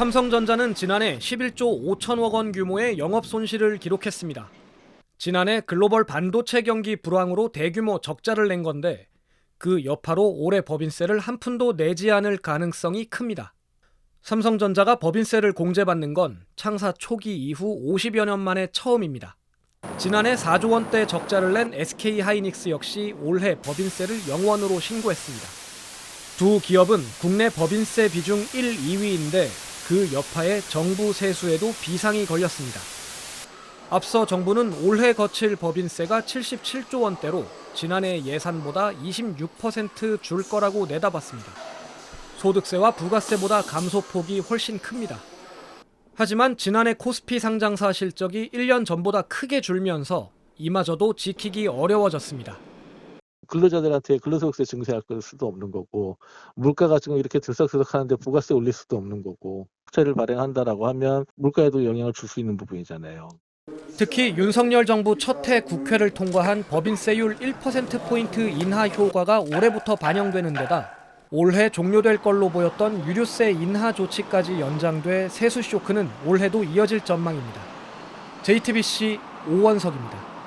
삼성전자는 지난해 11조 5천억 원 규모의 영업 손실을 기록했습니다. 지난해 글로벌 반도체 경기 불황으로 대규모 적자를 낸 건데 그 여파로 올해 법인세를 한 푼도 내지 않을 가능성이 큽니다. 삼성전자가 법인세를 공제받는 건 창사 초기 이후 50여 년 만에 처음입니다. 지난해 4조 원대 적자를 낸 SK 하이닉스 역시 올해 법인세를 0원으로 신고했습니다. 두 기업은 국내 법인세 비중 1, 2위인데 그 여파에 정부 세수에도 비상이 걸렸습니다. 앞서 정부는 올해 거칠 법인세가 77조 원대로 지난해 예산보다 26%줄 거라고 내다봤습니다. 소득세와 부가세보다 감소폭이 훨씬 큽니다. 하지만 지난해 코스피 상장사 실적이 1년 전보다 크게 줄면서 이마저도 지키기 어려워졌습니다. 근로자들한테 근로소득세 증세할 수도 없는 거고 물가가 지금 이렇게 들썩들썩 하는데 부가세 올릴 수도 없는 거고 국채를 발행한다라고 하면 물가에도 영향을 줄 수 있는 부분이잖아요. 특히 윤석열 정부 첫 해 국회를 통과한 법인세율 1%포인트 인하 효과가 올해부터 반영되는 데다 올해 종료될 걸로 보였던 유류세 인하 조치까지 연장돼 세수 쇼크는 올해도 이어질 전망입니다. JTBC 오원석입니다.